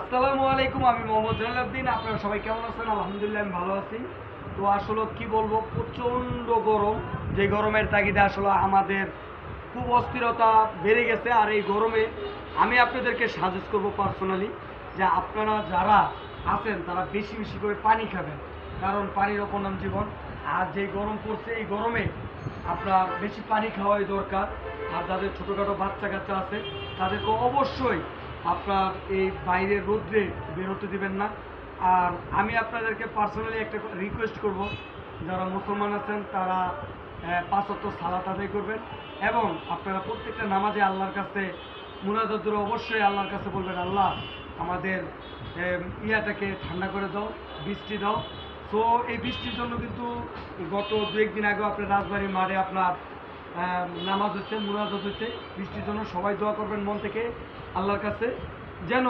আসসালামু আলাইকুম, আমি মোহাম্মদ জয়নালউদ্দিন আপনারা সবাই কেমন আছেন? আলহামদুলিল্লাহ আমি ভালো আছি। তো আসলে কি বলব, প্রচণ্ড গরম। যে গরমের তাগিদে আসলে আমাদের খুব অস্থিরতা বেড়ে গেছে। আর এই গরমে আমি আপনাদেরকে সাজেস্ট করব পার্সোনালি যে আপনারা যারা আছেন, তারা বেশি বেশি করে পানি খাবেন। কারণ পানির অপর নাম জীবন। আর যে গরম পড়ছে, এই গরমে আপনার বেশি পানি খাওয়াই দরকার। আর যাদের ছোটোখাটো বাচ্চা কাচ্চা আছে, তাদেরকে অবশ্যই আপনার এই বাইরের রোদ্রে বেরোতে দিবেন না। আর আমি আপনাদেরকে পার্সোনালি একটা রিকোয়েস্ট করব যারা মুসলমান আছেন তারা আহ, পাঁচ অক্ট সালাত আদায় করবেন এবং আপনারা প্রত্যেকটা নামাজে আল্লাহর কাছে মুনাদুর অবশ্যই আল্লাহর কাছে বলবেন আল্লাহ আমাদের ইয়াটাকে ঠান্ডা করে দাও বৃষ্টি দাও। তো এই বৃষ্টির জন্য কিন্তু গত দু একদিন আগেও আপনার রাজবাড়ির মাঠে আপনার নামাজ হচ্ছে, মুনাজাত হচ্ছে, বৃষ্টির জন্য সবাই দোয়া করবেন মন থেকে আল্লাহর কাছে, যেন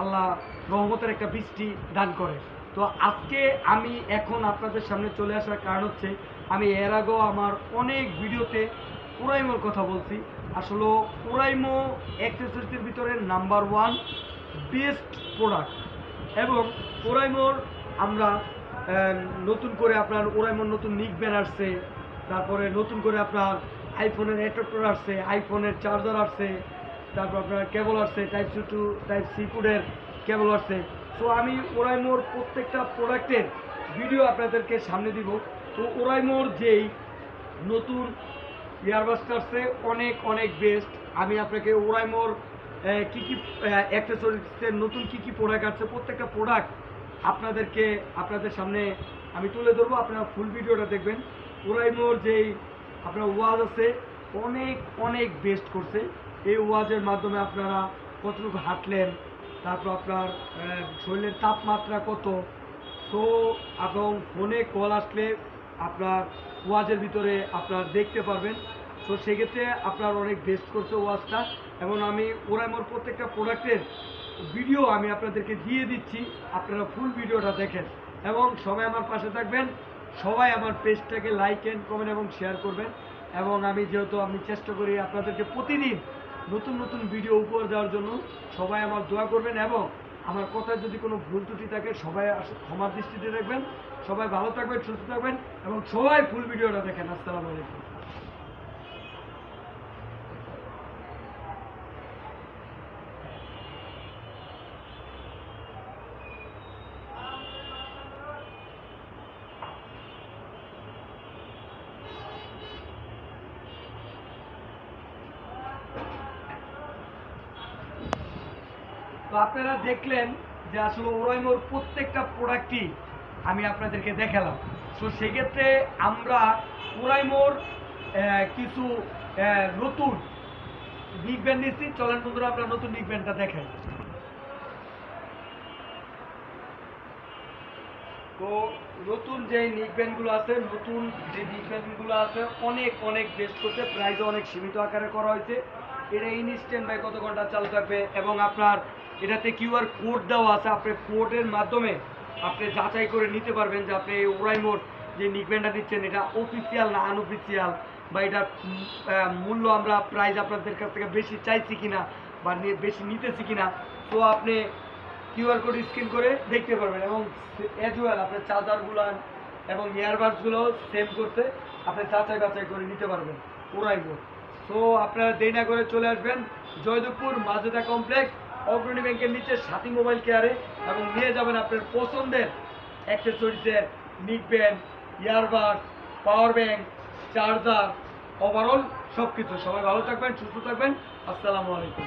আল্লাহ রহমতের একটা বৃষ্টি দান করে। তো আজকে আমি এখন আপনাদের সামনে চলে আসার কারণ হচ্ছে, আমি এর আগেও আমার অনেক ভিডিওতে পুরাইমোর কথা বলছি। আসলে পুরাইমো অ্যাক্সেসরিজের ভিতরে নাম্বার ওয়ান বেস্ট প্রোডাক্ট। এবং ওরাইমোর আমরা নতুন করে আপনার ওরাইমোর নতুন নিক ব্যান আসছে তারপরে নতুন করে আপনার আইফোনের অ্যাডাপ্টার আসছে আইফোনের চার্জার আসছে তারপর আপনার কেবল আসছে type C to type C কোডের কেবল আসছে। তো আমি ওরাইমোর প্রত্যেকটা প্রোডাক্টের ভিডিও আপনাদেরকে সামনে দিব। তো ওরাইমোর যেই নতুন ইয়ারবাসটা আসছে অনেক অনেক বেস্ট আমি আপনাকে ওরাইমোর আহ, কী কি অ্যাক্সেসরিজের নতুন কী কী প্রোডাক্ট আছে প্রত্যেকটা প্রোডাক্ট আপনাদেরকে আপনাদের সামনে আমি তুলে ধরবো। আপনারা ফুল ভিডিওটা দেখবেন। ওরাইমোর যেই আপনার ওয়াজ আছে, অনেক অনেক বেস্ট করছে। এই ওয়াজের মাধ্যমে আপনারা কতটুকু হাঁটলেন, তারপর আপনার শরীরের তাপমাত্রা কত। সো এবং ফোনে কল আসলে আপনার ওয়াজের ভিতরে আপনার দেখতে পারবেন। সো সেক্ষেত্রে আপনার অনেক বেস্ট করছে ওয়াজটা। এবং আমি ওরাইমোর প্রত্যেকটা প্রোডাক্টের ভিডিও আমি আপনাদেরকে দিয়ে দিচ্ছি। আপনারা ফুল ভিডিওটা দেখেন। এবং সবাই আমার পাশে থাকবেন। সবাই আমার পেজটাকে লাইক অ্যান্ড কমেন্ট এবং শেয়ার করবেন। এবং আমি যেহেতু আমি চেষ্টা করি আপনাদেরকে প্রতিদিন নতুন নতুন ভিডিও উপহার দেওয়ার জন্য, সবাই আমার দোয়া করবেন এবং আমার কথায় যদি কোনো ভুল ত্রুটি থাকে, সবাই ক্ষমার দৃষ্টিতে দেখবেন। সবাই ভালো থাকবেন, সুস্থ থাকবেন এবং সবাই ফুল ভিডিওটা দেখেন। আসসালামু আলাইকুম। তো আপনারা দেখলেন যে আসলে ওরাইমোর প্রত্যেকটা প্রোডাক্টই আমি আপনাদেরকে দেখালাম। তো সেক্ষেত্রে আমরা ওরাইমোর কিছু নতুন বিগ ব্যান্ড নিচ্ছি। চলেন বন্ধুরা, আমরা নতুন বিগ ব্যান্ডটা দেখাই। তো নতুন যে নিক ব্যান্ডগুলো আছে, নতুন যে নিক ব্যান্ডগুলো আছে, অনেক অনেক বেস্ট করছে। প্রাইসও অনেক সীমিত আকারে করা হয়েছে। এটা ইনস্ট্যান্ট বাই কত ঘণ্টা চালু থাকবে এবং আপনার এটাতে কিউআর কোড দেওয়া আছে। আপনি কোডের মাধ্যমে আপনি যাচাই করে নিতে পারবেন যে আপনি এই ওরাইমোর যে নিক ব্যান্ডটা দিচ্ছেন, এটা অফিসিয়াল না আনঅফিসিয়াল বা এটার মূল্য আমরা প্রাইস আপনাদের কাছ থেকে বেশি চাইছি কিনা বা বেশি নিতেছি কিনা, তো আপনি কিউআর কোড স্ক্যান করে দেখতে পারবেন। এবং এজ ওয়েল আপনার চার্জারগুলো এবং ইয়ারবাডসগুলো সেম করতে আপনি যাচাই বাছাই করে নিতে পারবেন ওরাইবো তো আপনারা দেরি না করে চলে আসবেন। জয়দেবপুর, মাজেদা কমপ্লেক্স। অগ্রণী ব্যাংকের নিচে সাথী মোবাইল কেয়ারে এবং নিয়ে যাবেন আপনার পছন্দের অ্যাক্সেসরিজের neckband earbud power bank, charger, overall সব কিছু সবাই ভালো থাকবেন, সুস্থ থাকবেন। আসসালামু আলাইকুম।